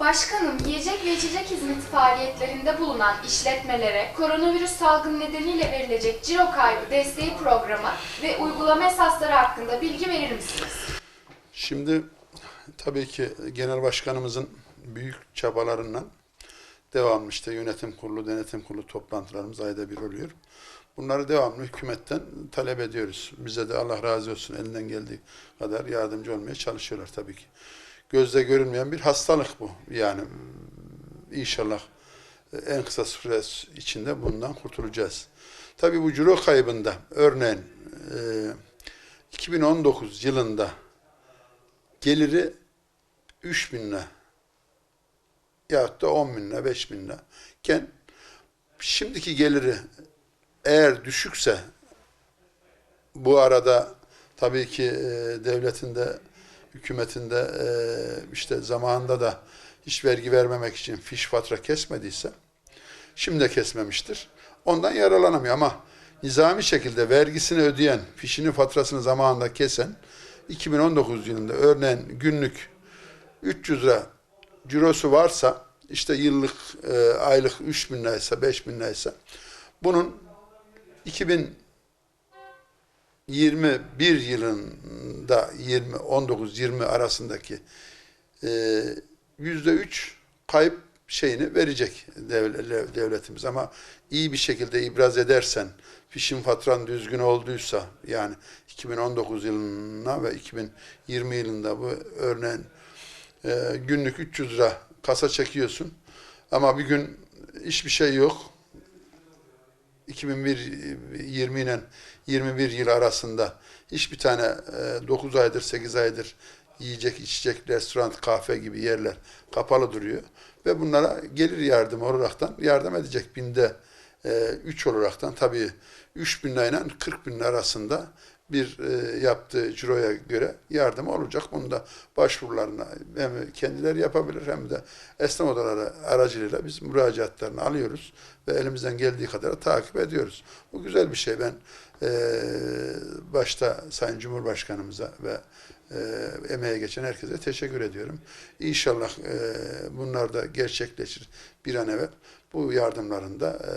Başkanım, yiyecek ve içecek hizmeti faaliyetlerinde bulunan işletmelere koronavirüs salgını nedeniyle verilecek ciro kaybı desteği programı ve uygulama esasları hakkında bilgi verir misiniz? Şimdi tabii ki genel başkanımızın büyük çabalarından devamlı işte yönetim kurulu, denetim kurulu toplantılarımız ayda bir oluyor. Bunları devamlı hükümetten talep ediyoruz. Bize de Allah razı olsun elinden geldiği kadar yardımcı olmaya çalışıyorlar tabii ki. Gözle görünmeyen bir hastalık bu. Yani inşallah en kısa süre içinde bundan kurtulacağız. Tabii bu ciro kaybında örneğin e, 2019 yılında geliri 3 bin lira yahut da 10 bin lira, 5 bin lira iken şimdiki geliri eğer düşükse bu arada tabii ki e, devletin de hükümetin de e, işte zamanında da hiç vergi vermemek için fiş fatura kesmediyse şimdi de kesmemiştir. Ondan yararlanamıyor ama nizami şekilde vergisini ödeyen, fişini faturasını zamanında kesen 2019 yılında örneğin günlük 300 lira cirosu varsa işte yıllık e, aylık 3 bin liraysa 5 bin liraysa bunun 2021 yılında 20 19 20 arasındaki e, yüzde üç kayıp şeyini verecek devle- devletimiz. Ama iyi bir şekilde ibraz edersen fişin faturan düzgün olduysa yani 2019 yılına ve 2020 yılında bu örneğin e, günlük 300 lira kasa çekiyorsun. Ama bir gün hiçbir şey yok 2020 ile 21 yıl arasında hiçbir tane e, 9 aydır 8 aydır yiyecek, içecek, restoran, kahve gibi yerler kapalı duruyor. Ve bunlara gelir yardım olaraktan yardım edecek binde 3 olaraktan tabii 3 bin lirayla 40 bin arasında bir e, yaptığı ciroya göre yardım olacak. Bunu da başvurularına hem kendileri yapabilir hem de esnaf odaları aracılığıyla biz müracaatlarını alıyoruz ve elimizden geldiği kadar takip ediyoruz. Bu güzel bir şey. Ben e, başta Sayın Cumhurbaşkanımıza ve e, emeğe geçen herkese teşekkür ediyorum. İnşallah e, bunlar da gerçekleşir bir an evvel. Bu yardımların da e,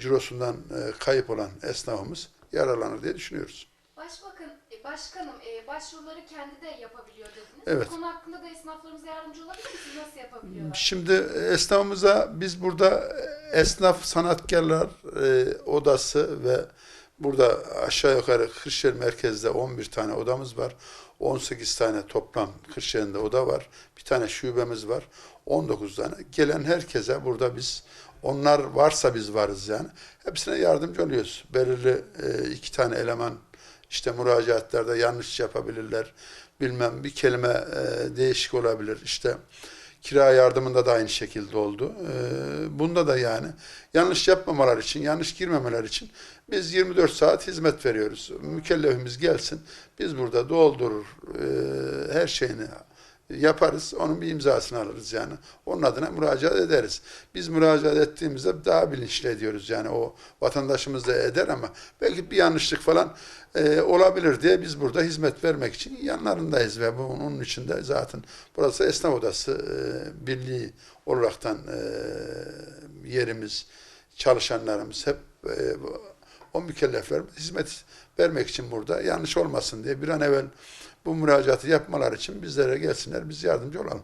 cirosundan e, kayıp olan esnafımız yararlanır diye düşünüyoruz. Başbakan, e, başkanım e, başvuruları kendi de yapabiliyor dediniz. Evet. Bu konu hakkında da esnaflarımıza yardımcı olabilir misiniz? Nasıl yapabiliyorlar? Şimdi esnafımıza biz burada esnaf sanatkarlar e, odası ve burada aşağı yukarı Kırşehir merkezde 11 tane odamız var. 18 tane toplam Kırşehir'de oda var. Bir tane şubemiz var. 19 tane. Gelen herkese burada biz onlar varsa biz varız yani. Hepsine yardımcı oluyoruz. Belirli e, iki tane eleman işte müracaatlarda yanlış yapabilirler. Bilmem bir kelime e, değişik olabilir. İşte kira yardımında da aynı şekilde oldu. E, bunda da yani yanlış yapmamalar için, yanlış girmemeler için biz 24 saat hizmet veriyoruz. Mükellefimiz gelsin. Biz burada doldurur e, her şeyini yaparız. Onun bir imzasını alırız yani. Onun adına müracaat ederiz. Biz müracaat ettiğimizde daha bilinçli ediyoruz yani o vatandaşımız da eder ama belki bir yanlışlık falan e, olabilir diye biz burada hizmet vermek için yanlarındayız ve bunun için de zaten burası esnaf odası e, birliği olaraktan e, yerimiz, çalışanlarımız hep e, o mükellefler hizmet vermek için burada yanlış olmasın diye bir an evvel bu müracaatı yapmalar için bizlere gelsinler biz yardımcı olalım.